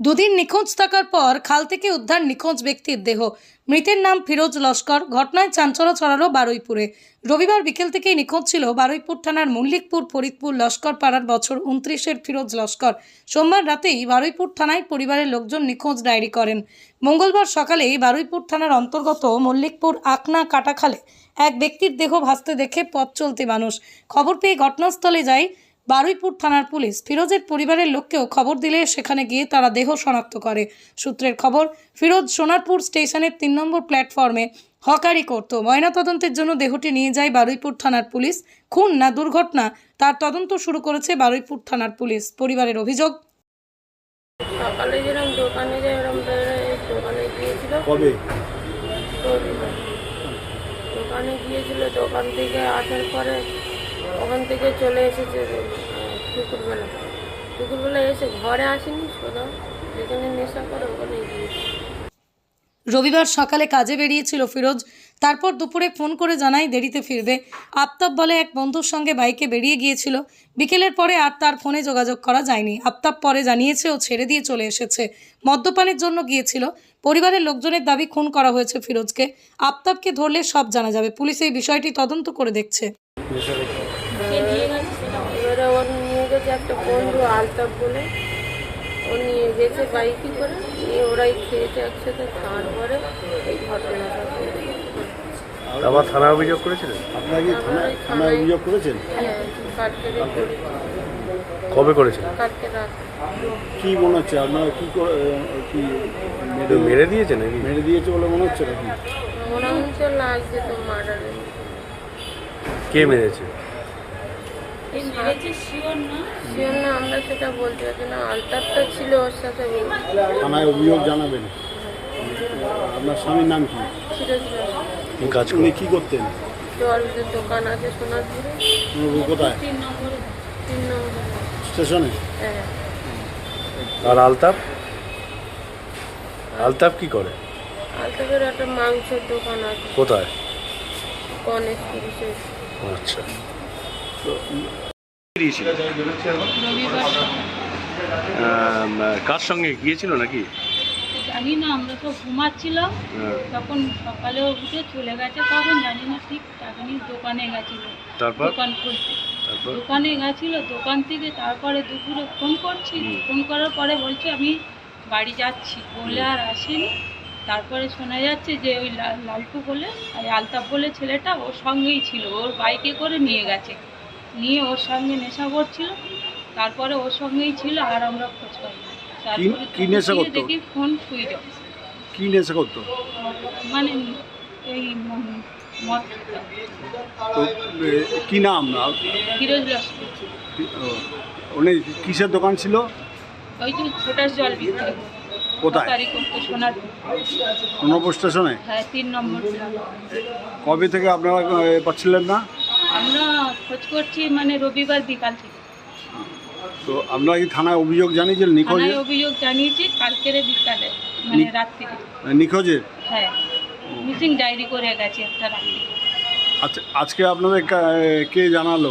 দুদিন নিখোঁজ থাকার পর খাল থেকে উদ্ধার নিখোঁজ ব্যক্তির দেহ। মৃতের নাম ফিরোজ লস্কর। ঘটনায় চাঞ্চল্য ছড়ালো বারুইপুরে। রবিবার বিকেল থেকেই নিখোঁজ ছিল বারুইপুর থানার মল্লিকপুর ফরিদপুর লস্কর পাড়ার বছর উনত্রিশের ফিরোজ লস্কর। সোমবার রাতেই বারুইপুর থানায় পরিবারের লোকজন নিখোঁজ ডায়েরি করেন। মঙ্গলবার সকালেই বারুইপুর থানার অন্তর্গত মল্লিকপুর আকনা কাটাখালে এক ব্যক্তির দেহ ভাসতে দেখে পথ চলতি মানুষ। খবর পেয়ে ঘটনাস্থলে যায় বারুইপুর থানার পুলিশ ফিরোজের পরিবারের লোককেও খবর দিলে সেখানে গিয়ে তারা দেহ শনাক্ত করে। সূত্রের খবর ফিরোজ সোনারপুর স্টেশনের তিন নম্বর প্ল্যাটফর্মে হকারি করত। ময়নাতদন্তের জন্য দেহটি নিয়ে যায় বারুইপুর থানার পুলিশ। খুন না দুর্ঘটনা তার তদন্ত শুরু করেছে বারুইপুর থানার পুলিশ। পরিবারের অভিযোগ সকালে যেরকম দোকানে যেরকম দোকানে গিয়েছিল। কবে? দোকানে গিয়েছিল। দোকান থেকে আসার পরে ওখান থেকে চলে এসেছে দুপুরবেলা। দুপুরবেলা এসে ঘরে আসেনি সোজা যেখানে নেশা করে ওখানে গিয়েছে। রবিবার সকালে কাজে বেরিয়েছিল ফিরোজ। তারপর দুপুরে ফোন করে জানায় দেরিতে ফিরবে। আফতাব বলে এক বন্ধুর সঙ্গে বাইকে বেরিয়ে গিয়েছিল। বিকেলের পরে আর তার ফোনে যোগাযোগ করা যায়নি। আফতাব পরে জানিয়েছে, ও ছেড়ে দিয়ে চলে এসেছে। মদ্যপানের জন্য গিয়েছিল। পরিবারের লোকজনের দাবি খুন করা হয়েছে ফিরোজকে। আফতাবকে ধরলে সব জানা যাবে। পুলিশ এই বিষয়টি তদন্ত করে দেখছে। এবারে ওর নিয়ে গেছে একটা বন্ধু আলতাপ বলে। ও নিয়ে গেছে বাইকে করে। নিয়ে ওরাই খেয়েছে একসাথে খাওয়ার পরে এই ঘটনাটা আবার থানায় অভিযোগ করেছিলেন? আপনারা কি থানায় অভিযোগ করেছেন? হ্যাঁ রেখে কবে রাত কি মনে হচ্ছে? আপনারা কি করে কি মেরে দিয়েছে নাকি? মেরে দিয়েছে বলে মনে হচ্ছে নাকি? মনে হচ্ছে লাগছে তো মার্ডারে কে মেরেছে? না? আমরা সেটা বলতে পারছি না। ছিল ওর সাথে থানায় অভিযোগ জানাবেন। আপনার স্বামীর নাম কি? কাজ উনি কি করতেন? জলের দোকান আছে সোনারপুরে কোথায়? তিন নম্বরে। তিন নম্বরে। স্টেশনে? হ্যাঁ। আর আলতাপ আলতাপ কি করে? একটা মাংসের দোকান আছে। কোথায়? গণেশ আচ্ছা। কার সঙ্গে গিয়েছিল নাকি? জানি না আমরা তো ঘুমাচ্ছিলাম। হ্যাঁ, তখন সকালে উঠে চলে গেছে কখন জানি না ঠিক টাকানি দোকানে গেছিল। তারপর? দোকান খুলতে। দোকানে গেছিল দোকান থেকে তারপরে দুপুরে ফোন করছি। ফোন করার পরে বলছে আমি বাড়ি যাচ্ছি। বলে আর আসেনি। তারপরে শোনা যাচ্ছে যে ওই লালটু বলে আর আলতাফ বলে ছেলেটা ওর সঙ্গেই ছিল ওর বাইকে করে নিয়ে গেছে। নিয়ে ওর সঙ্গে নেশা করছিল তারপরে ওর সঙ্গেই ছিল আর আমরা খোঁজ পাই। কি নেশা করতো? দেখি ফোন সুইচ অফ। কি নেশা করতো? মানে এই ম- মদ তো কি নাম? না ফিরোজ লস্কর। কিসের দোকান ছিল? ওই যে ছোটার জল বিক্রি। কোথায়? করতে স্টেশনে? হ্যাঁ তিন নম্বর কবে থেকে আপনারা পাচ্ছিলেন না? আমরা খোঁজ করছি মানে রবিবার বিকাল থেকে। তো আপনারা কি থানায় অভিযোগ জানিয়েছিলেন নিখোঁজে অভিযোগ জানিয়েছি কালকের বিকালে মানে নি- রাত্রিরে নিখোঁজে হ্যাঁ মিসিং ডায়েরি করে গেছে একটা রাত্রি আচ্ছা আজকে আপনাদের কে জানালো?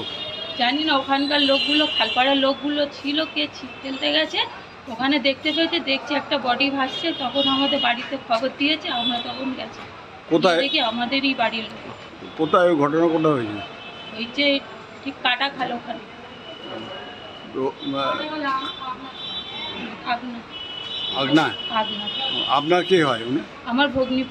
জানি না ওখানকার লোকগুলো খালপাড়ার লোকগুলো ছিল কে ছিপ ফেলতে গেছে ওখানে দেখতে পেয়েছে দেখছি একটা বডি ভাসছে তখন আমাদের বাড়িতে খবর দিয়েছে আমরা তখন গেছি। কোথায়? দেখি আমাদেরই বাড়ির লোক। কোথায়? ওই ঘটনা কোথায় হয়েছে? ওই যে ঠিক কাটা খালো ওখানে। তো আহ, আগনা। আগনা? আগনা। আপনার কি হয় উনি? আমার ভগ্নি